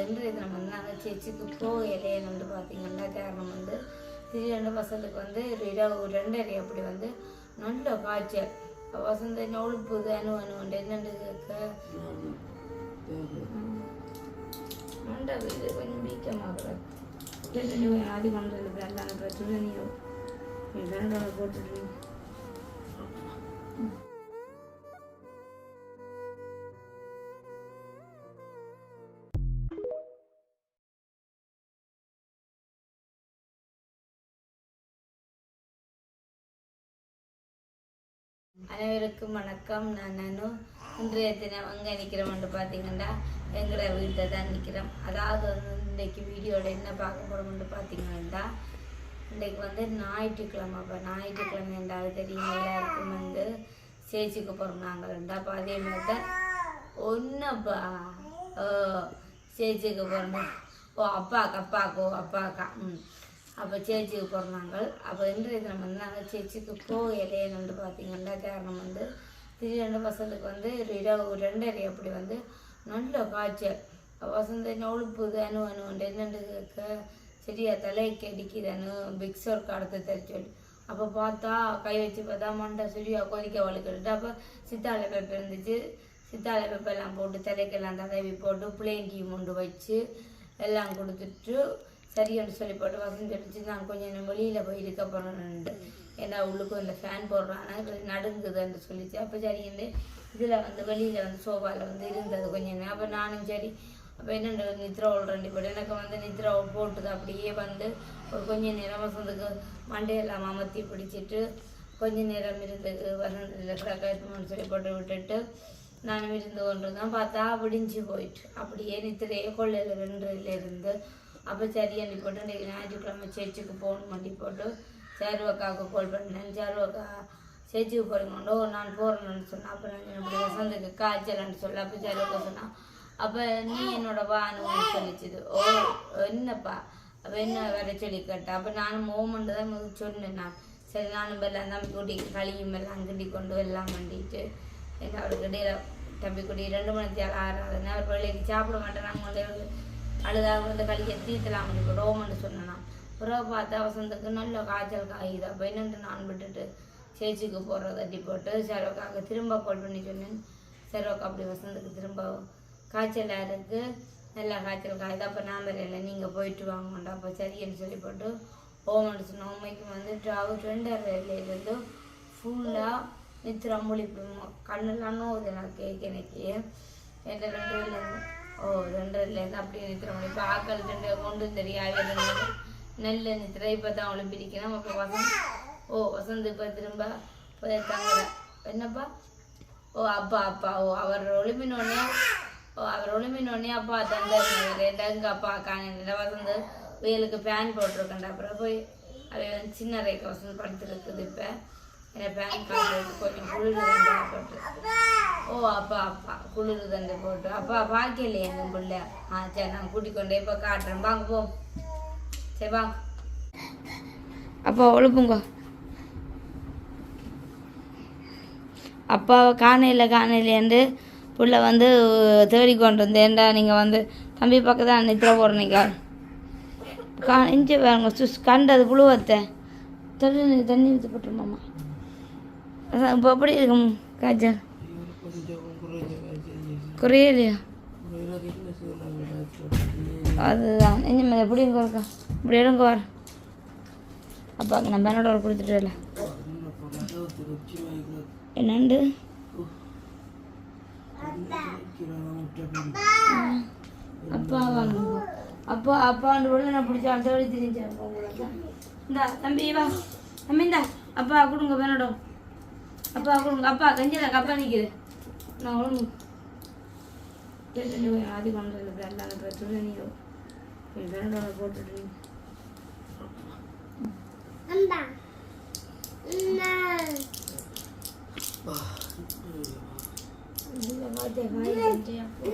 இன்றைய தினம் வந்து நாங்கள் சர்ச்சுக்கு போகலையேன்னு வந்து பார்த்தீங்கன்னா காரணம் வந்து திடீரெண்டு வசந்துக்கு வந்து ஒரு இரவு ரெண்டரை அப்படி வந்து நல்ல காய்ச்சல். வசந்த என்ன ஒழுப்புது அணு அணு என்னென்னு கேட்க மண்டை இது கொஞ்சம் வீக்கமாகிறது ஆதி கொண்டு அந்த பிரச்சனை நீ ரெண்டோட போட்டுட்டு அனைவருக்கும் வணக்கம். நான் நானும் இன்றைய தினம் அங்கே நிற்கிறோம்னு பார்த்தீங்கன்னா எங்களோட வீட்டில் தான் நிற்கிறோம் அதாவது வந்து இன்றைக்கு வீடியோவில் என்ன பார்க்க போகிறோம்னு பார்த்தீங்கன்னா இன்றைக்கு வந்து ஞாயிற்றுக்கிழமை. அப்போ ஞாயிற்றுக்கிழமை என்றால் தெரியும் எல்லாருக்கும் வந்து சேர்ச்சிக்கு போகிறோம் நாங்கள் அப்போ அதே மாதிரி தான் ஒன்றுப்பா ஓ சேர்ச்சிக்கு போகிறோம் ஓ அப்பாக்கு அப்பாக்கோ அப்பாக்கா. ம். அப்போ சேர்ச்சிக்கு பிறந்தாங்க அப்போ இன்றைய தினம் வந்து நாங்கள் சேர்ச்சிக்கு போகலையே வந்து பார்த்தீங்கன்னா காரணம் வந்து திடீரெண்டு பசங்களுக்கு வந்து ஒரு இரவு ரெண்டரை அப்படி வந்து நல்ல காய்ச்சல். வசந்த நொழுப்புது அணு அணு என்னென்று கேட்க சரியா தலைக்கு அடிக்குதுன்னு பிக்ஸ் ஒர்க் அடுத்து தெரிச்சொல்லி அப்போ பார்த்தா கை வச்சு பார்த்தா மண்டை சரியா கொதிக்க வழுக்கிட்டு அப்போ சித்தாலை பேப்பர் இருந்துச்சு. சித்தாளை பெப்பெல்லாம் போட்டு தலைக்கெல்லாம் தடவி போட்டு பிளேன் டீ கொண்டு வச்சு எல்லாம் கொடுத்துட்டு சரின்னு சொல்லி போட்டு வசந்தி அடிச்சு நான் கொஞ்சம் நேரம் வெளியில் போய் இருக்க போகிறேன்னு ஏன்னா உள்ளுக்கு இந்த ஃபேன் போடுறாங்க நடுங்குதுன்னு சொல்லிச்சு அப்போ சரின்னு இதில் வந்து வெளியில் வந்து சோஃபாவில் வந்து இருந்தது கொஞ்சம் நேரம் அப்போ நானும் சரி அப்போ என்னென்ன நித்ரா ரெண்டு போட்டு எனக்கு வந்து நித்ரா போட்டுது. அப்படியே வந்து ஒரு கொஞ்ச நேரம் வசந்துக்கு மண்டையெல்லாம் அமர்த்தி பிடிச்சிட்டு கொஞ்ச நேரம் இருந்து வசந்தத்தில் கிடக்கணும்னு சொல்லி போட்டு விட்டுட்டு நானும் இருந்து கொண்டு தான் பார்த்தா விடிஞ்சு போயிட்டு. அப்படியே நித்திரையே கொள்ளையில் ரெண்டுலேருந்து அப்போ சரி அள்ளி போட்டு இன்றைக்கி ஞாயிற்றுக்கிழமை சேர்ச்சுக்கு போகணும் வண்டி போட்டு சேருவக்காவுக்கு கால் பண்ணேன் சேருவக்கா சேர்ச்சுக்கு போகிறீங்களோ நான் போகிறேன்னு சொன்னேன் அப்போ நான் என்னுடைய வசந்துக்கு காய்ச்சலன்னு சொல்ல அப்போ சேருவக்கா சொன்னான் அப்போ நீ என்னோட வான்னு சொல்லிச்சுது. ஓ என்னப்பா? அப்போ என்ன வர சொல்லி கேட்டேன் அப்போ நானும் மோமெண்ட் தான் முதல் சொன்னேன் நான். சரி நானும் எல்லாம் தம்பி குட்டி களியும் எல்லாம் கிண்டி கொண்டு எல்லாம் பண்ணிட்டு என்ன அவருக்கு இடையில தம்பி கூட்டி ரெண்டு மணி தேவை ஆறாதுன்னு அவர் வேலைக்கு சாப்பிட மாட்டேன் நாங்கள் வந்து அழுதாக இந்த களியை தீர்த்தலாம் அவனுக்கு ரோமன்னு சொன்னான் பிறகு பார்த்தா வசந்துக்கு நல்ல காய்ச்சல் காயுது? அப்போ என்னன்ட்டு நான் விட்டுட்டு சேச்சிக்கு போடுற தட்டி போட்டு செலவுக்காக திரும்ப கால் பண்ணி சொன்னேன். செலவுக்கு அப்படி வசந்துக்கு திரும்ப காய்ச்சலாக இருக்குது நல்லா காய்ச்சல் காயுது. அப்போ நான் வரையில நீங்கள் போயிட்டு வாங்கண்டா அப்போ சரின்னு சொல்லி போட்டு ஓமன்னு சொன்னோம் உண்மைக்கு வந்து ட்ராவல் ரெண்டரைலேருந்து ஃபுல்லாக நித்திரம் முழிப்பு கண்ணெல்லாம் நோவுது நான் கேட்க எனக்கு. என் ரெண்டு ஓ ரெண்டரைலேருந்து அப்படியே நிற்கிற முடியும் இப்போ ஆக்கள் ரெண்டு கொண்டு தெரியாது நெல் நித்திர இப்போ தான் அவளும் பிரிக்கணும் அப்போ வசந்த் ஓ வசந்த் இப்போ திரும்ப போயிருக்காங்க என்னப்பா? ஓ அப்பா அப்பா. ஓ அவர் ஒளிமினோடனே ஓ அவர் ஒளிமினோடனே அப்பா தந்தார். எங்க அப்பா காணில வசந்து வெயிலுக்கு ஃபேன் போட்டிருக்கேன்டா. அப்புறம் போய் அது வந்து சின்ன ரேக்க வசந்து படுத்துருக்குது இப்போ. என்ன ஃபேன் காட்டுறது கொஞ்சம் குளிர் தண்டை போட்டு ஓ அப்பா அப்பா. குளிர் தண்டை போட்டு. அப்பா பார்க்கலையே எங்கள் பிள்ளை? ஆ சரி நான் கூட்டிக் கொண்டே இப்போ காட்டுறேன். வாங்க போ. சரி வாங்க. அப்பா ஒழுப்புங்க. அப்பாவை காணையில் காணையிலேருந்து புள்ள வந்து தேடி கொண்டு வந்தேன்டா நீங்கள் வந்து தம்பி பக்கம் தான் நித்திர போடுறீங்க கா இஞ்சி பாருங்க சுஸ் கண்டது புழுவத்தை. தண்ணி தண்ணி ஊற்றி போட்டுருமாம்மா இப்போ எப்படி இருக்கும் காய்ச்சல் குறையலையா அதுதான் இனிமேல் எப்படி இங்கே இருக்கா இப்படி இருங்க வர அப்பா நம்ம என்னோட ஒரு கொடுத்துட்டு வரல என்னண்டு அப்பா வாங்க அப்பா அப்பா அந்த உள்ள நான் பிடிச்சா அந்த வழி தெரிஞ்சேன் இந்தா தம்பி வா தம்பி இந்தா அப்பா கொடுங்க பேனோட அப்பா கொடுங்க அப்பா கஞ்சில கப்பா நிற்கிது நான் ஒழுங்கு ஆதி கொண்டு எல்லாம் பிரச்சனை நீங்கள் என் பிரெண்டோட போட்டுட்டு இல்லை பார்த்தேன் வாங்கி அப்போ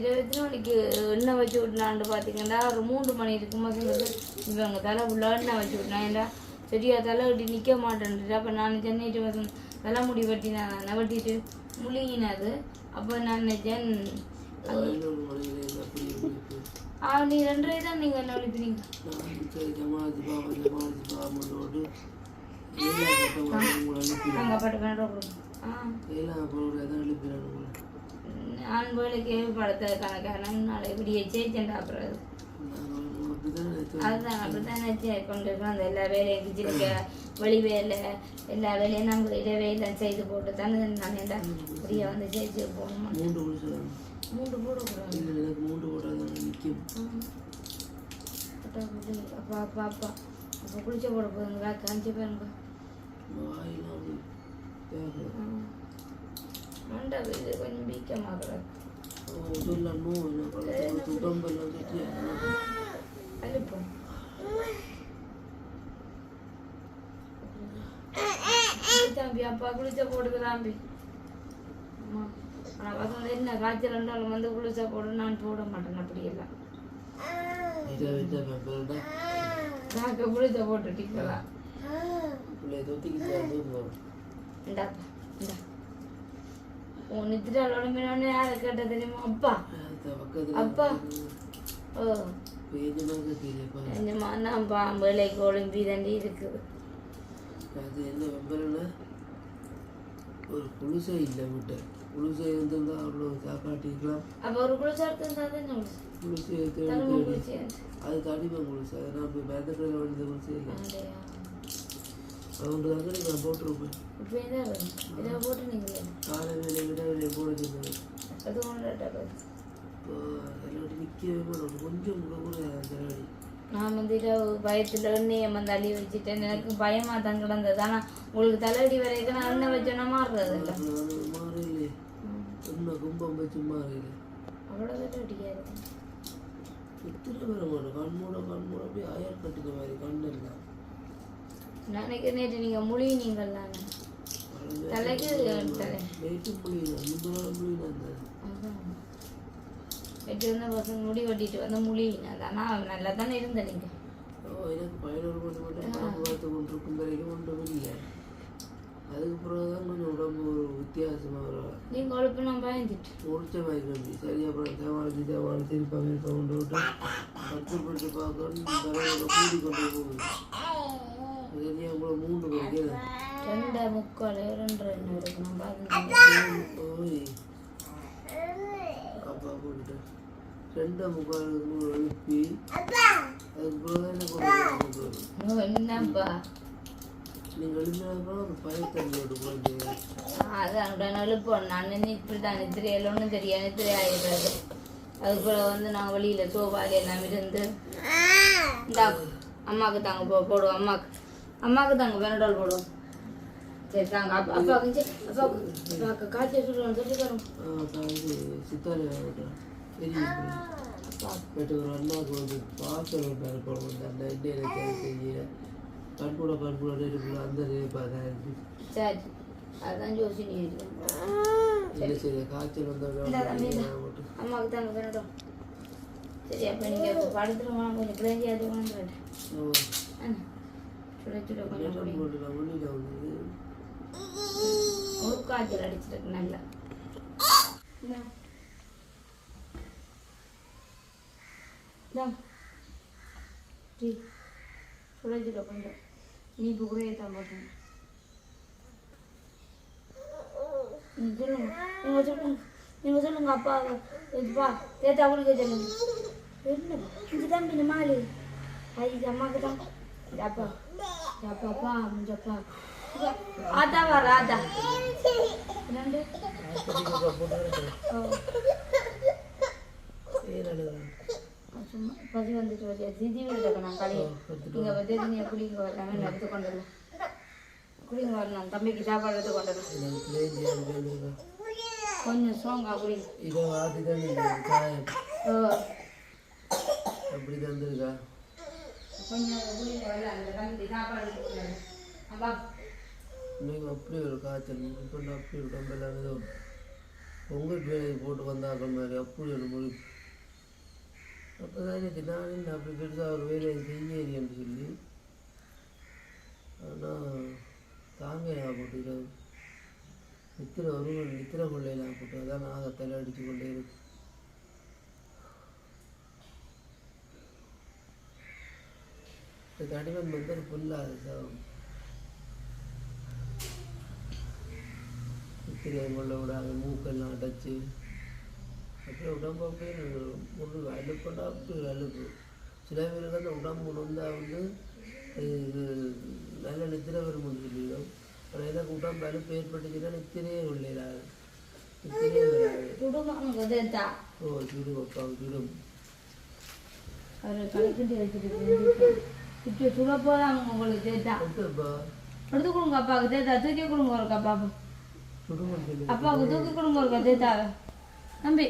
இருபத்தி நாளைக்கு எண்ணெய் வச்சு விடலான்னு பார்த்தீங்கன்னா ஒரு மூன்று மணி இருக்குமா சொல்லுது இவங்க தலை உள்ள எண்ணெய் வச்சு விடலாம் ஏன்டா சரியா தலை கட்டி நிற்க மாட்டேன்ட்டு. அப்போ நான் சென்னைட்டு வந்து தலை முடி வெட்டி நான் நவட்டிட்டு முழுகினது அப்போ நான் நினைச்சேன் ஆ நீ ரெண்டு ரூபாய் தான் நீங்கள் என்ன அனுப்பிடுறேன் நாங்கள் பாட்டு வேண்டாம் ஆ. வேலைக்கு படத்தை கணக்கான நாளை இப்படியே சேச்சண்டா அப்புறம். நாங்கள் அதுதான் அப்படிதான் நினச்சி கொண்டு இருக்கோம் அந்த எல்லா வேலையும் கிச்சனுக்கு வெளி வேலை எல்லா வேலையும் நம்ம இடைவேலாம் செய்து போட்டு தானே நான் என்ன இப்படியே வந்து ஜெயிச்சு போகணும்? மூன்று போடக்கூடாது? மூன்று போட்டால் தான் நிற்கும் அப்பா அப்பா அப்பா அப்போ குளிச்ச போட போதுங்களா? காஞ்சி பாருங்க. மண்டை இது கொஞ்சம் கட்டி அழுப்போம் தம்பி அப்பா குளிச்ச போடுது தம்பி அம்மா ஆனால் பசங்க என்ன காய்ச்சல் ரெண்டாலும் வந்து குளிச்சா போடு நான் போட மாட்டேன் அப்படியெல்லாம். காக்க குளிச்ச இந்தா உன் நித்திராலோட மீனோட யாரை கேட்ட தெரியுமா அப்பா அப்பா ஓ என்னம்மா நான் பாம்பு கொழும்பி தண்டி இருக்குது அது என்ன வெம்பரன்னா ஒரு குளிசை இல்லை விட்ட குளிசை இருந்திருந்தா அவ்வளோ சாப்பாட்டிக்கலாம் அப்போ ஒரு தரமா தேடி குளிச்சு அது தடிமை குளிசை அதை நான் போய் மேத்தக்கடையில் வந்த குளிசை இல்லை ஆண்டையா அவங்க தான் நான் போட்டிருப்பேன் இப்போ என்ன வரும் இதை போட்டு நீங்கள் காலை வேலை விட வேலையை போட சொன்னேன் அது கொண்டாட்டா இப்போ அதெல்லாம் நிற்கவே கொஞ்சம் கூட கூட செலவழி நான் வந்து இரவு பயத்தில் எண்ணெயை வந்து அள்ளி வச்சுட்டேன் எனக்கு பயமாக தான் கிடந்தது ஆனால் உங்களுக்கு தலையடி வரைக்கும் நான் எண்ணெய் வச்சோன்னா மாறுறது இல்லை மாறையிலே இன்னும் கும்பம் வச்சு மாறையிலே அவ்வளோ இருக்கும் சுத்திர வர மாட்டோம் கண் மூட கண் மூட அப்படியே அயல் கட்டுக்க மாதிரி கண் எல்லாம் நினைக்க நேற்று நீங்கள் முழினீங்கள் நான் தலைக்கு. வெட்டி வந்த பசங்க முடி வெட்டிட்டு வந்து முழினா ஆனால் நல்லா தானே இருந்த நீங்கள் எனக்கு பதினோரு மணி மட்டும் பார்த்து கொண்டிருக்கும் வரைக்கும் ஒன்றும் இல்லை அதுக்கு பிறகு தான் கொஞ்சம் உடம்பு ஒரு வித்தியாசமாக வரும். நீங்கள் கொழுப்பு நான் பயந்துட்டு முடிச்ச மாதிரி வந்து சரி அப்புறம் தேவாலயத்து இருப்பாங்க இருப்பாங்க கொண்டு விட்டு பார்க்கணும் தலையோட கூடி கொண்டு போகுது. உங்களை மூன்று ரெண்டு முக்கால் ரெண்டு ரெண்டு பார்த்து ஓய் அப்பா ரெண்டை முக்காலுக்கு எழுப்பி. என்னப்பா? நீங்கள் எழுப்பினதுக்கப்புறம் அந்த பயத்தண்ணியோட குழந்தைங்க அதான் உடனே எழுப்போம் நான் இப்படி தான்? நித்திரையில் ஒன்றும் தெரியாது. நித்திரை ஆகிடுறது அதுக்குள்ள வந்து நான் வெளியில் சோபாலி எல்லாம் இருந்து இந்தா அம்மாவுக்கு தாங்க போ போடுவோம். அம்மாவுக்கு. அம்மாவுக்கு தாங்க பெனடால் போடுவோம். சரி தாங்க அப்பா அப்பாவுக்கு சரி அப்பாவுக்கு காய்ச்சல் சொல்லுவோம் சொல்லி தரோம். சித்தாரி விட்டேன் பெரிய அப்பா பட் ஒரு அண்ணாவுக்கு வந்து பார்க்க வேண்டாம் இருக்கணும் வந்து அந்த எண்ணெயில் செய்ய கண்கூட கண்கூட இருக்குள்ள அந்த பார்த்தா இருக்கு. சரி அதுதான் யோசனை இருக்கேன் என்ன செய்ய காய்ச்சல். வந்தால் அம்மாவுக்கு தாங்க பெனடால் சரி அப்போ நீங்கள் இப்போ படுத்துருமா கொஞ்சம் கிளஞ்சி அது வந்துடுறேன் ஒரு காய்ச்சல் அடிச்சிருக்கு நல்லா இந்தா. இந்தா. டீ. சுட சுட கொஞ்சம் நீ இப்போ கூட ஏற்றாம போட்டேன் நீங்க சொல்லுங்க நீங்க சொல்லுங்க நீங்க சொல்லுங்க அப்பா இதுப்பா தேத்தா குளிக்க சொல்லுங்க என்ன இது தம்பி இந்த மாலு அது இது அம்மாவுக்கு தான் இது அப்பா இது அப்பா அப்பா முடிஞ்ச அப்பா ஆத்தா வா ராதா ரெண்டு ஓ சும்மா பசி வந்துட்டு வரையா சிதி விடுறதுக்கு நான் கடையை நீங்கள் பற்றி நீங்கள் குடிங்க வரலாமே எடுத்து கொண்டு வரலாம் குடிங்க வரலாம் தம்பிக்கு சாப்பாடு எடுத்து கொண்டு வரலாம் கொஞ்சம் ஸ்ட்ராங்காக குடிங்க இதோ ஆத்தி தான் ஓ அப்படி தந்துருக்கா நீங்கள் அப்படி ஒரு காய்ச்சல் இப்போ அப்படி ஒரு உடம்பெல்லாம் ஏதோ பொங்கல் வேலைக்கு போட்டு வந்தாக்கள் மாதிரி அப்படி ஒரு மொழி அப்போ தான் எனக்கு நான் என்ன அப்படி பெருசாக ஒரு வேலையை என்று சொல்லி ஆனால் தாங்க போட்டுக்கிறது நித்திர ஒரு நித்திர கொள்ளையில் போட்டு அதான் நாகத்தில் அடித்து கொண்டே இருக்கு. தடிவன் வந்து ஒரு புல்லாது நித்திரை கொள்ள விடாது மூக்கெல்லாம் அடைச்சு அப்படியே உடம்பு அப்படியே முள்ளு அழுப்புண்டா அப்படி அழுப்பு. சில பேருக்கு அந்த உடம்பு நொந்தா வந்து இது நல்ல நித்திரை வரும் சொல்லிடும். ஆனால் எனக்கு உடம்பு அழுப்பு ஏற்பட்டுச்சுன்னா நித்திரையே உள்ளிடாது நித்திரையே வராது. ஓ சுடு அப்பா சுடும் அவர் இப்படி சுட போதான் உங்களுக்கு தேத்தா. எடுத்து கொடுங்க அப்பாவுக்கு தேத்தா. தூக்கி கொடுங்க ஒரு அப்பாவுக்கு அப்பாவுக்கு தூக்கி கொடுங்க ஒரு தேத்தாவை தம்பி.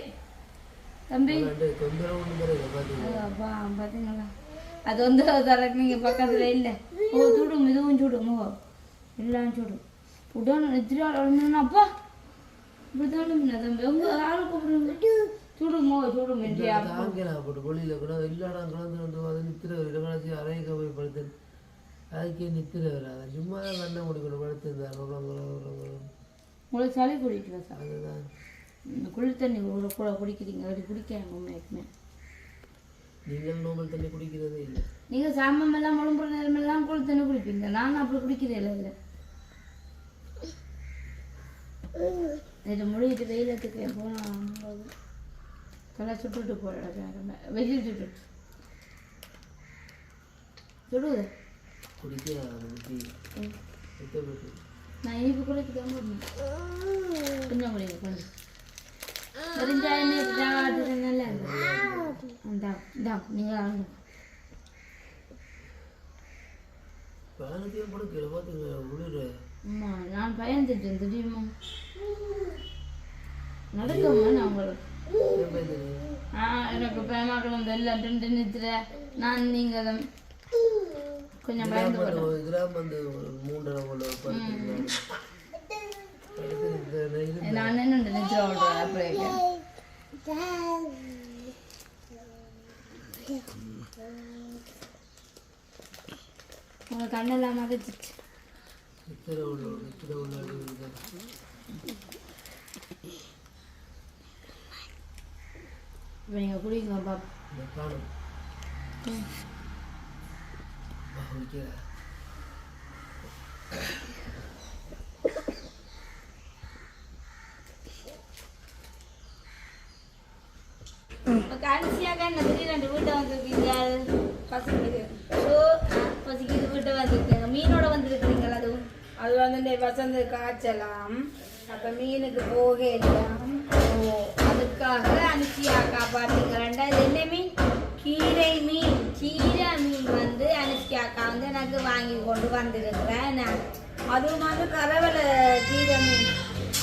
தம்பி. அப்பா பார்த்தீங்களா அது வந்து தரக்கு நீங்கள் பக்கத்தில் இல்லை. ஓ சுடும் இதுவும் சுடும் ஓ எல்லாம் சுடும் உடனே நெத்திரி அப்பா. இப்படி தானே தம்பி. உங்க ஆளு கூப்பிடுங்க. சுடுமோ சுடும் என்றியா தாங்கலாம் போட்டு வெளியில் கூட இல்லாடா கலந்து வந்து வந்து நித்திர வரும் கலாச்சி அறைய போய் படுத்து அதுக்கே நித்திர வராது சும்மா தான் கண்ணை முடிக்கணும் படுத்துருந்தார் உங்களுக்கு சளி குடிக்கல சார்? அதுதான். குளிர் தண்ணி கூட கூட குடிக்கிறீங்க. அப்படி குடிக்காங்க உண்மைக்குமே நீங்கள் நோமல் தண்ணி குடிக்கிறதே இல்லை. நீங்கள் சாமம் எல்லாம் முழும்புற நேரம் எல்லாம் குளிர் தண்ணி குடிப்பீங்க. நான் அப்படி குடிக்கிறே இல்லை இல்லை நேற்று முடிக்கிட்டு வெயிலத்துக்கு போனால் தலை சுட்டுட்டு போயிட வெயில் சுட்டுட்டு. சுடுது நான் இனிப்பு குடிக்க தான் கொஞ்சம் குடிங்க கொஞ்சம் தெரிஞ்சா என்ன நல்லா இருக்கு இந்தா இந்தா நீங்கள் ஆளுங்க பார்த்துங்க விழுற அம்மா நான் பயந்துட்டேன் திடீர்னு. நடக்கம்மா நான் உங்களுக்கு எனக்கு பயமாக்கணும் எல்லாம் ரெண்டு நித்திர நான் நீங்கள் கொஞ்சம் பயந்து கிராமம் வந்து- மூன்றரை போல நான் என்ன நித்திர ஓடுறேன் அப்படியே உங்க கண்ணெல்லாம் மறைச்சிச்சு நீங்கள் குடிங்க இப்போ கடைசியாக என்ன திடீர்னு வீட்டை வந்திருக்கீங்க பசங்களுக்கு ஸோ பசிக்குது வீட்டை வந்திருக்கீங்க மீனோட வந்திருக்கிறீங்களா அதுவும் அது வந்து வசந்த காய்ச்சலாம் அப்ப மீனுக்கு போகலாம் ஓ அதுக்காக அனுஷியாக்கா பார்த்தீங்கன்னா இது என்ன மீன்? கீரை மீன். கீரை மீன் வந்து அனுஷியாக்கா வந்து எனக்கு வாங்கி கொண்டு வந்திருக்கிறேன். நான் அதுவும் வந்து கரவலை கீரை மீன்.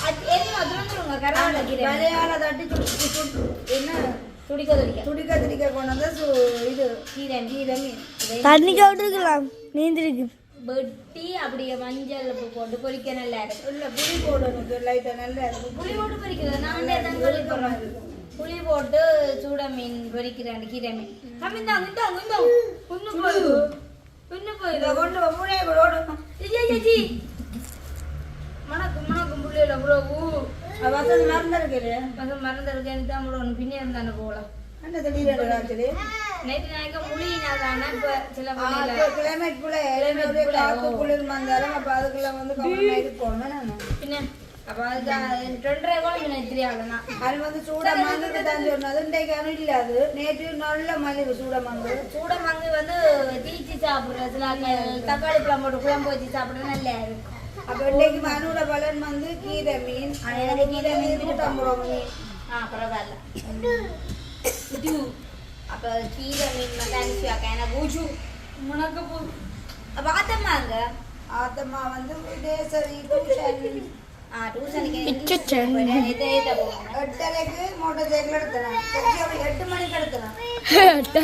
அது என்ன அது வந்துருங்க கரவாடை கீரை. வலையால தட்டி சுட்டு என்ன? துடிக்க துடிக்க. துடிக்க துடிக்க கொண்டு வந்து சு- இது. கீரை கீரை மீன். தண்ணிக்கு விட்டுருக்கலாம். நீந்திருக்கு. வெட்டி அப்படியே மஞ்சள் உப்பு போட்டு பொரிக்க நல்லா இருக்கும் இல்ல புளி போடணும் லைட்டா நல்லா இருக்கும் புளி போட்டு பொரிக்கிறது நான் தான் சொல்லி போடுறேன். புளி போட்டு சூட மீன் பொரிக்கிறேன் கீரை மீன் கம்மிந்தாங்க இந்தாங்க இந்தாங்க இன்னும் போயிடு இன்னும் போயிடு கொண்டு மூளையை கூட ஓடும் ஜி மணக்கும் மணக்கும் புள்ளியில அது வசந்த மறந்துருக்குது பசங்க மறந்துருக்கேன் தான் ப்ரோ பின்னே இருந்தானே போகலாம் என்ன திடீர்னு காய்ச்சல் நேற்று நாளைக்கு முழியினா தானே இப்போ சில கிளைமேட் குள்ள ஒரே காத்து குளிர் மந்தாரம் அப்ப அதுக்குள்ள வந்து கவனமா இருக்கணும் நான் பின்ன அப்போ அதுக்கு ரெண்டரை கூட எனக்கு தெரியாதுண்ணா அது வந்து சூட மங்குக்கு தான் சொன்னது இன்றைக்கு அது இல்ல அது. நேற்று நல்ல மலிவு சூட மங்கு சூட மங்கு வந்து தீச்சி சாப்பிட்ற சில க- தக்காளி பழம் போட்டு குழம்பு வச்சு சாப்பிட்றது நல்லா இருக்கும். அப்ப இன்னைக்கு மனுட பலன் வந்து கீரை மீன். கீரை மீன் நூற்றம்பது ரூபா மீன். ஆ பரவாயில்ல. இது அப்போ கீரை மீன் மட்டும் அனுப்பி வைக்க எனக்கு ஊஜு உனக்கு போ அப்போ ஆத்தம்மாங்க ஆத்தம்மா வந்து தேசரி டியூஷன் ஆ டியூஷனுக்கு எதை எதை போவாங்க எட்டரைக்கு மோட்டார் சைக்கிள் எடுத்துறேன். சரி, எட்டு மணிக்கு எடுத்துறேன். எட்டு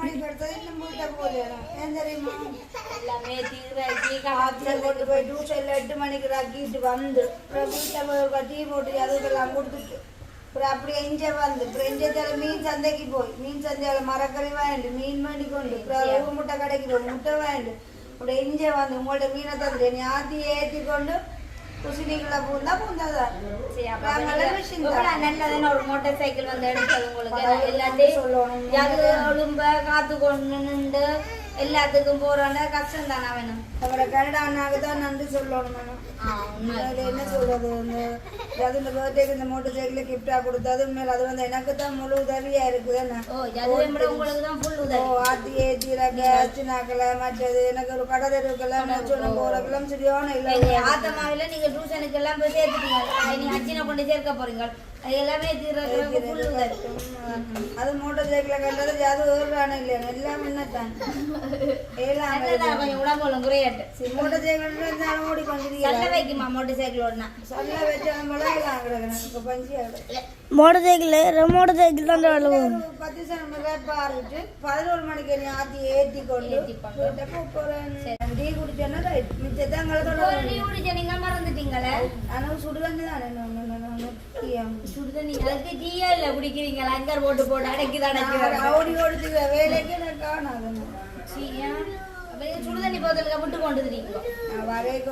மணிக்கு எடுத்தது இன்னும் வீட்டை போகலாம் ஏன் தெரியுமா? எல்லாமே தீராக்கி ஆத்துல கொண்டு போய் டியூஷன்ல எட்டு மணிக்கு ரக்கிட்டு வந்து. வீட்டில் போய் டீ போட்டு அதுக்கெல்லாம் கொடுத்துட்டு. அப்புறம் அப்படியே இங்கே வந்து அப்புறம் இஞ்சத்தால மீன் சந்தைக்கு போய் மீன் சந்தையால மரக்கறி வாங்கிட்டு மீன் வாங்கி கொண்டு அப்புறம் முட்டை கடைக்கு போய் முட்டை வாங்கிட்டு அப்படியே இங்கே வந்து உங்கள்ட்ட மீனை தந்துட்டு நீ ஆத்தி ஏற்றி கொண்டு குசினிக்குள்ள பூந்தா பூந்தாதான். நல்லதுன்னு ஒரு மோட்டார் சைக்கிள் வந்து எடுத்தது உங்களுக்கு எல்லாத்தையும் சொல்லணும். அது ஒழும்ப காத்து கொண்டு நின்று எல்லாத்துக்கும் போறாண்டா கஷ்டம் தானே வேணும் அவரை கனடா அண்ணாக்கு தான் நன்றி சொல்லணும் மேடம். அதுல என்ன சொல்றது? இந்த அது இந்த பர்த்டேக்கு இந்த மோட்டர் சைக்கிள் கிஃப்டா கொடுத்தது மேல அது வந்து எனக்கு தான் முழு உதவியா இருக்குது ஓ ஆத்தி ஏத்தி கேஸ் நாக்கல மற்றது எனக்கு ஒரு கடை தெருவுக்கெல்லாம் சொன்ன போறக்கெல்லாம் சரியான இல்லை. ஆத்தமாவில நீங்க டியூஷனுக்கு எல்லாம் போய் சேர்த்துட்டீங்க. நீ அச்சினை கொண்டு சேர்க்க போறீங்க. எல்லாமே அது மோட்டர் சைக்கிள கண்டது அது ஏறான இல்லை எல்லாம் என்னத்தான்? எல்லாம் நல்லதான் கொஞ்சம் உடம்பு குறையாட்டு. மோட்டர் சைக்கிள் இருந்தாலும் ஓடி சண்டை கொண்டிருக்கிறேன் வைக்குமா மோட்டர் சைக்கிள் ஓடினா? சொல்ல வச்சு மிளகலாம் கிடக்குறேன். இப்போ பஞ்சி மோட்டர் சைக்கிள் மோட்டர் சைக்கிள் தான் பத்து சனம் வேப்பா ஆறிட்டு பதினோரு மணிக்கு நீ ஆத்தி ஏத்தி கொண்டு டீ குடிச்சேன்னா குடிச்ச நீங்க மறந்துட்டீங்களே? ஆனால் சுடுதண்ணி தானே சுடு தண்ணி அதுக்கு டீயே இல்ல குடிக்கிறீங்களா? அங்கர் போட்டு போட்டு அடைக்குது அடைக்குது ஓடி ஓடிச்சு வேலைக்கு நான் காணாதுன்னு சீயா. அப்ப நீங்க சுடு தண்ணி போத்தலுக்கு விட்டு கொண்டு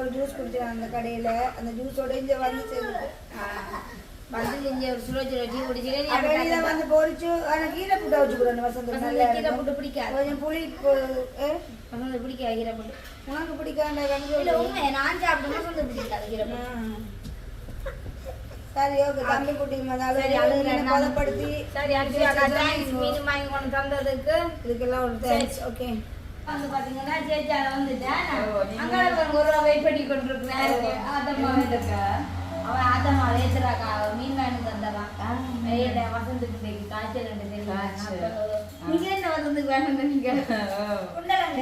ஒரு ஜூஸ் குடிச்சேன் அந்த கடையில. அந்த ஜூஸோட இங்க வந்து சேர்ந்து வந்து இங்க ஒரு குடிச்சிட்டு வந்து கீரை புட்டை நல்லா கீரை. புட்டு பிடிக்காது. கொஞ்சம் புளி வசந்த பிடிக்காது கீரை புட்டு. உனக்கு இல்ல உண்மை நான் சாப்பிட்டேன் வசந்த பிடிக்காது கீரை சரி ஓகே தம்பி குட்டி சரி, மதாலும் அழுகுறேன். பதப்படுத்தி சரி அக்கா தேங்க்ஸ் மீன் வாங்கி கொண்டு தந்ததுக்கு இதுக்கெல்லாம் ஒரு தேங்க்ஸ் ஓகே வந்து பாத்தீங்கன்னா சேச்சால வந்துட்டேன் அங்க ஒரு ரூபா வெயிட் பண்ணி கொண்டிருக்கிறேன். ஆத்தம்மா வந்துருக்க. அவன் ஆத்தம்மா ஏத்துறாக்கா மீன் வாங்கி தந்தவன் ஐயடா வசந்துக்கு இன்னைக்கு காய்ச்சல் ரெண்டு தெரியும் நீங்க என்ன வசந்துக்கு வேணும் நீங்க உண்டலங்க?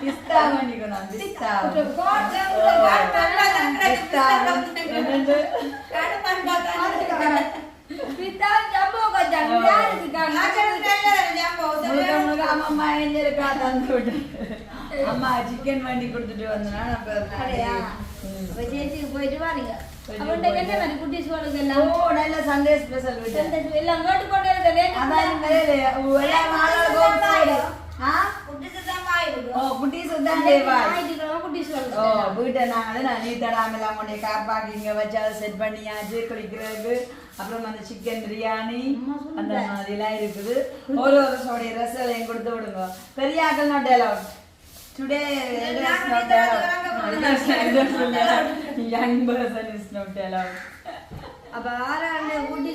பிஸ்தா பண்ணிக்கணும் பிஸ்தா பித்தா ஜம்போ கொஞ்சம் முழுக்க முழுக்க அம்மா எங்க இருக்கா தந்து விட்டு அம்மா சிக்கன் பண்ணி விட்டு நாங்கள் நான் நீ தடாமலாம் கொண்டு கார் பார்க்கிங்க வச்சு அதை செட் பண்ணியாச்சு குளிக்கிறதுக்கு அப்புறம் அந்த சிக்கன் பிரியாணி அந்த மாதிரிலாம் இருக்குது. ஒரு ஒரு சோடைய ரசலையும் கொடுத்து விடுங்க. பெரிய ஆக்கள் not allowed today young person is not allowed அப்ப ஆறாண்டு குட்டி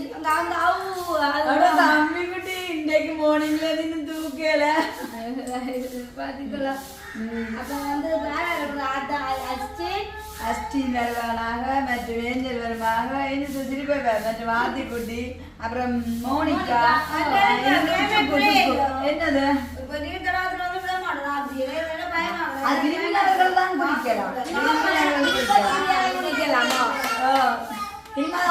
அந்த தம்பி குட்டி. இன்னைக்கு மார்னிங்ல இருந்து தூக்கல பாத்துக்கலாம் அப்ப வந்து வேற ஆத்தா வருவானாக மற்றும் வேஞ்சல் வருவாக இனி திருப்பி மற்றும் வாத்திக்குட்டி அப்புறம் மோனிகா என்னது அது விரும்பினவர்கள் தான் குடிக்கலாம் விரும்பினவர்கள்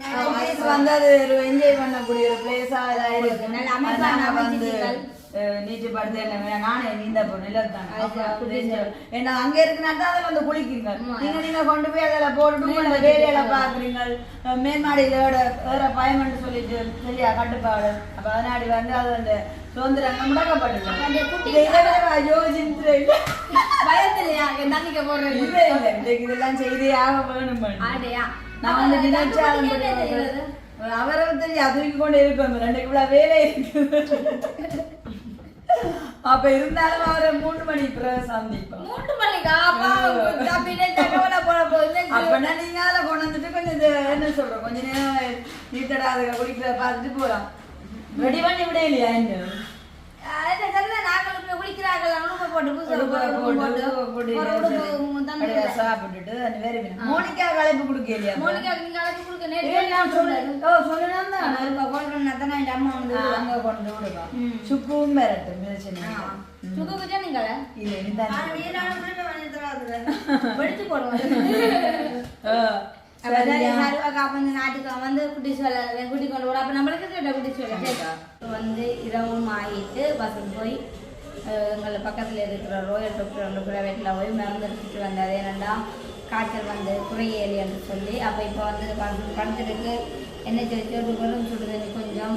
பிளேஸ் வந்து அது ஒரு என்ஜாய் பண்ணக்கூடிய ஒரு பிளேஸா தான் இருக்கு. வந்து நீச்சல் படுத்து என்ன நானே நீந்த போறேன் நிலத்தான் ஏன்னா அங்க இருக்குனா தான் அதில் வந்து குளிக்கிறீங்க நீங்க நீங்க கொண்டு போய் அதில் போட்டுட்டு அந்த வேலையில பாக்குறீங்க மேல்மாடியில ஏற- ஏற பயம்னு சொல்லிட்டு சரியா கட்டுப்பாடு. அப்ப அதனாடி வந்து அது அந்த சுதந்திரம் விட யோசிச்சு பயத்திலையா தண்ணிக்க போடுறது? இதெல்லாம் செய்தே ஆக வேணும். ஆடையா? நான் வந்து நினைச்சாலும் அவரை தெரியும் தூக்கி கொண்டு இருப்பேன் ரெண்டு கிலோ வேலை இருக்கு அப்ப இருந்தாலும் அவரை மூணு மணி. பிறகு சந்திப்போம் மூன்று மணிக்கா அப்பனா நீங்க அதை கொண்டு வந்துட்டு கொஞ்சம் என்ன சொல்றோம் கொஞ்ச நேரம் நீத்தடா அதை குளிக்கிற பார்த்துட்டு போலாம். ரெடி பண்ணி விட இல்லையா என்ன அது போட்டு போட்டு, சாப்பிட்டுட்டு அந்த வேற நீங்க கொடுக்க தான். என் அம்மா வந்து அங்க கொண்டு பிரச்சனை குஜா இல்ல போடுவோம்? வந்து நாட்டுக்கு வந்து குட்டி சொல்ல குட்டி கொண்டு வர அப்ப நம்மளுக்கு கேட்ட சொல்ல வந்து இரவும் ஆகிட்டு பஸ்ஸுக்கு போய் எங்களை பக்கத்தில் இருக்கிற ரோயல் டாக்டர் வந்து ப்ரைவேட்டில் போய் மருந்து எடுத்துட்டு வந்தார் ஏனண்டா காய்ச்சல் வந்து குறையேறி என்று சொல்லி அப்போ இப்போ வந்து படுத்து- படுத்துருக்கு என்ன சொல்லி வெறும் சுடுதண்ணி கொஞ்சம்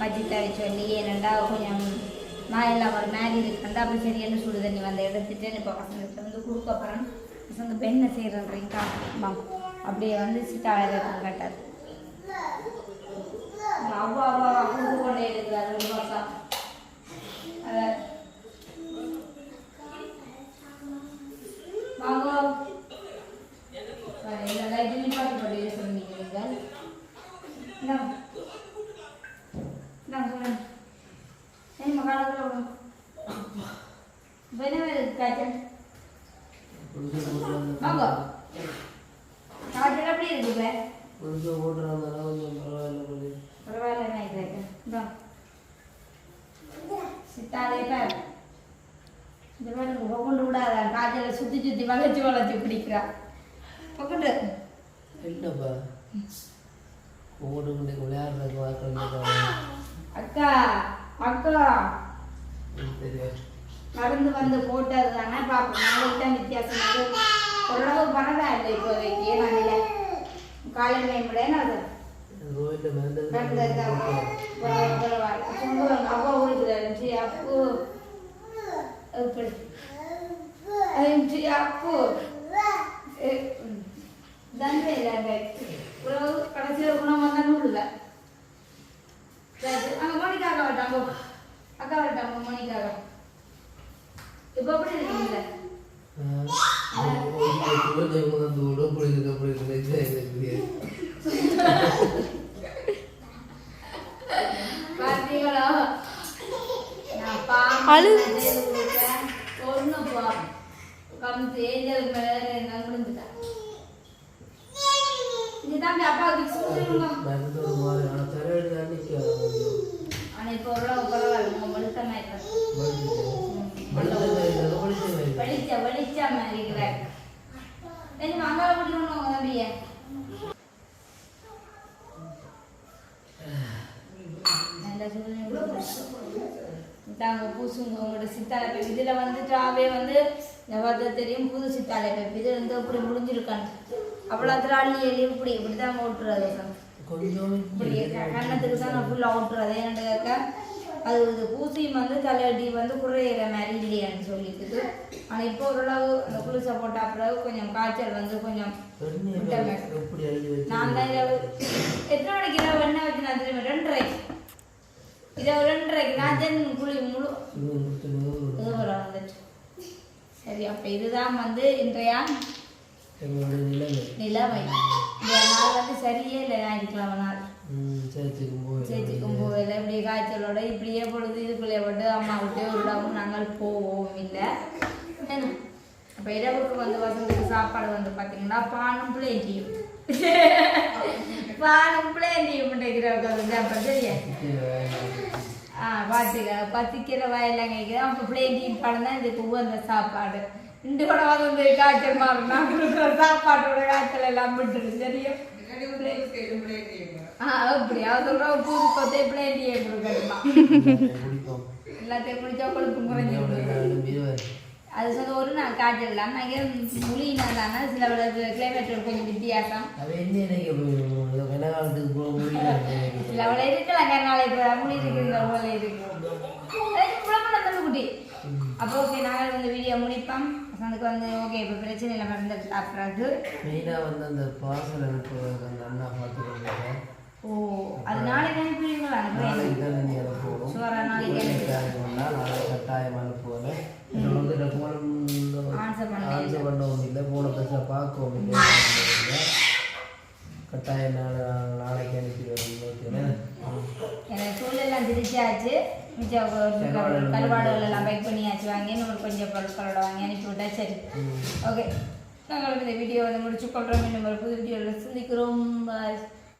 வச்சு தர சொல்லி ஏனண்டா கொஞ்சம் நான் எல்லாம் ஒரு மேரி இருக்குண்டா அப்போ சரி என்ன சுடு தண்ணி வந்து எடுத்துட்டு இப்போ பசங்களுக்கு வந்து கொடுக்க போகிறேன் பசங்க பெண்ணை செய்கிறேன் காட்டுமா அப்படியே வந்து சிட்டாவை கட்டார் அவ்வளோ அவ்வளோ அவ்வளோ கொண்டே இருக்கிறார் ஒரு பக்கம் அதை வாங்க. இந்த மாதிரி கொண்டு விடாத காய்ச்சலை சுற்றி சுற்றி வளைச்சு வளைச்சு பிடிக்கிறா. கொண்டு இல்லைப்பா போட்டு விளையாடுறதுக்கு வாக்கள் அக்கா அக்கா. நடந்து வந்து போட்டது தானே பார்ப்போம் நாளைக்கு தான் வித்தியாசம். அது ஓரளவு பரவாயில்லை இப்போதைக்கு நான் காலையில் விட அது பரவாயில்ல சொந்த அப்பா ஊருக்கு அப்போ இருந்துச்சு அப்போ தண்டை இல்லை உறவு கடைசியில் குணம் வந்தால் நூறுல அங்கே மோனிக்காக வரட்டாங்க அக்கா வரட்டாங்க மோனிக்காக இப்போ எப்படி இருக்கீங்களா தூரம் பிடிக்குது பிடிக்குது பார்த்தீங்களா நான் பாம்பு ஒன்று பா கமுத்து ஏஞ்சல் மேலே நான் விழுந்துட்டேன் இது தம்பி அப்பாவுக்கு சொல்லுங்க மருந்து ஒரு மாதிரி ஆனால் தரையில் தான் நிற்காது ஆனால் இப்போ ஓரளவு பரவாயில்ல உங்கள் மழுத்தமாக வெளிச்ச வெளிச்சம் இருக்கிறார் என்ன மங்கள முடியணும் உங்க தம்பிய தாங்க பூசுங்க உங்களோட சித்தாலை பைப் இதில் வந்துட்டாவே வந்து நவத்தை தெரியும் புது சித்தாலை பைப் இது வந்து இப்படி முடிஞ்சிருக்கான்னு அவ்வளோ திராளி எலி இப்படி இப்படி தான் ஓட்டுறது கொஞ்சம் இப்படி க- கன்னத்துக்கு தான் ஃபுல்லாக ஓட்டுறது ஏன்னாக்க அது இது பூசியும் வந்து தலையடி வந்து குறையிற மாதிரி இல்லையான்னு சொல்லிட்டு ஆனால் இப்போ ஓரளவு அந்த குளிசை போட்ட பிறகு கொஞ்சம் காய்ச்சல் வந்து கொஞ்சம் நான் தான் இரவு எத்தனை மணிக்கு இரவு என்ன வச்சு நான் திரும்ப ரெண்டரை இரவு ரெண்டரைக்கு. நான் தென் குளி முழு வந்துட்டு சரி அப்போ இதுதான் வந்து இன்றைய நிலைமை. இந்த நாள் வந்து சரியே இல்லை ஞாயிற்றுக்கிழமை நாள். சேர்த்துக்கும் போய் காய்ச்சலோட இப்படியே பொழுது இதுக்குள்ளே போட்டு அம்மா விட்டு ஒரு நாங்கள் போவோம் இல்லை. என்ன? அப்போ இரவுக்கு வந்து வசந்துக்கு சாப்பாடு வந்து பார்த்தீங்கன்னா பானும் பிளேண்டியும் பானும் பிளேண்டியும் பண்ணிக்கிறவங்க அப்போ சரியா? ஆ பார்த்துக்க பத்திக்கிற வயலாம் கேட்குறேன் அப்போ பிளேண்டியும் படம் தான் இதுக்கு உகந்த சாப்பாடு. இண்டு கூட வந்து காய்ச்சல் மாறினா சாப்பாட்டோட காய்ச்சல் எல்லாம் விட்டுரு சரியா? ஆ அப்படி அது சொல்ற புது கொத்தே எல்லாத்தையும் குடிச்சா கொழுப்பு அது ஒரு நாள் காய்ச்சல் இல்லாமல் நாங்கள் மொழியினா தானே. சில கிளைமேட் கொஞ்சம் வித்தியாசம். சில அவளை இருக்கலாம் கருநாளை மொழி இருக்குங்கிற போல இருக்கு. குழப்பம் தம்பி குட்டி. அப்போ ஓகே நாங்கள் இந்த வீடியோ முடிப்போம். அதுக்கு வந்து ஓகே இப்போ பிரச்சனை இல்லை மறந்துட்டு அப்புறம் மெயினாக வந்து அந்த பார்சல் அனுப்புறதுக்கு அந்த அண்ணா பார்த்துக்கோங்க. ஓ அது நாளைக்கு அனுப்புவீங்களா நாளைக்கு தான் நீங்கள் அனுப்பணும் சுவரா நாளைக்கு அனுப்பி அனுப்புனா நாளைக்கு கட்டாயம் அனுப்புவேன் என்னோட வந்து ஆன்சர் பண்ண ஆன்சர் பண்ணவும் இல்லை போன பஸ்ஸை பார்க்கவும் இல்லை கட்டாயம் நாளை நாளைக்கு அனுப்பிடுவேன். எனக்கு சூழலெல்லாம் திரிச்சாச்சு மிச்சம் கருவாடுகள் எல்லாம் பேக் பண்ணியாச்சு. வாங்கி இன்னொரு கொஞ்சம் பொருட்களோட வாங்கி அனுப்பி விட்டா சரி. ஓகே. நாங்கள் இந்த வீடியோ வந்து முடிச்சு கொள்கிறோம் இன்னும் ஒரு புது வீடியோவில் சந்திக்கிறோம்.